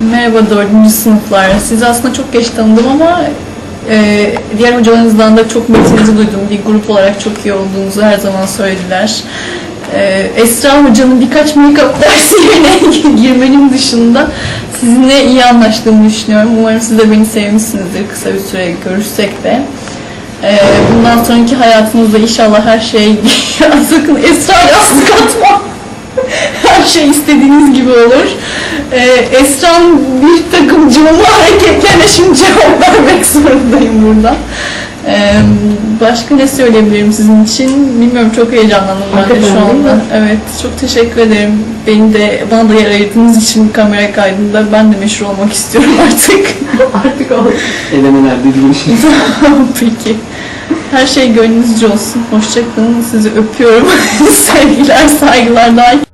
Merhaba dördüncü sınıflar. Sizi aslında çok geç tanıdım ama e, diğer hocalarınızdan da çok metinizi duydum. Bir grup olarak çok iyi olduğunuzu her zaman söylediler. E, Esra hocanın birkaç make-up dersine girmenin dışında sizinle iyi anlaştığımı düşünüyorum. Umarım siz de beni sevmişsinizdir kısa bir süre görüşsek de. E, bundan sonraki hayatınızda inşallah her şey... Sakın Esra'ya yastık atma her şey istediğiniz gibi olur. Ee, Esra'nın bir takım cıvıma hareketlerine şimdi cevap vermek zorundayım burada. Ee, başka ne söyleyebilirim sizin için? Bilmiyorum çok heyecanlandım ben de şu anda. Evet çok teşekkür ederim. Beni de bana da yer ayırdığınız için kamera kaydında ben de meşhur olmak istiyorum artık. Artık o elemeler şey. Peki. Her şey gönlünüzce olsun. Hoşçakalın. Sizi öpüyorum. Sevgiler, saygılar. Daha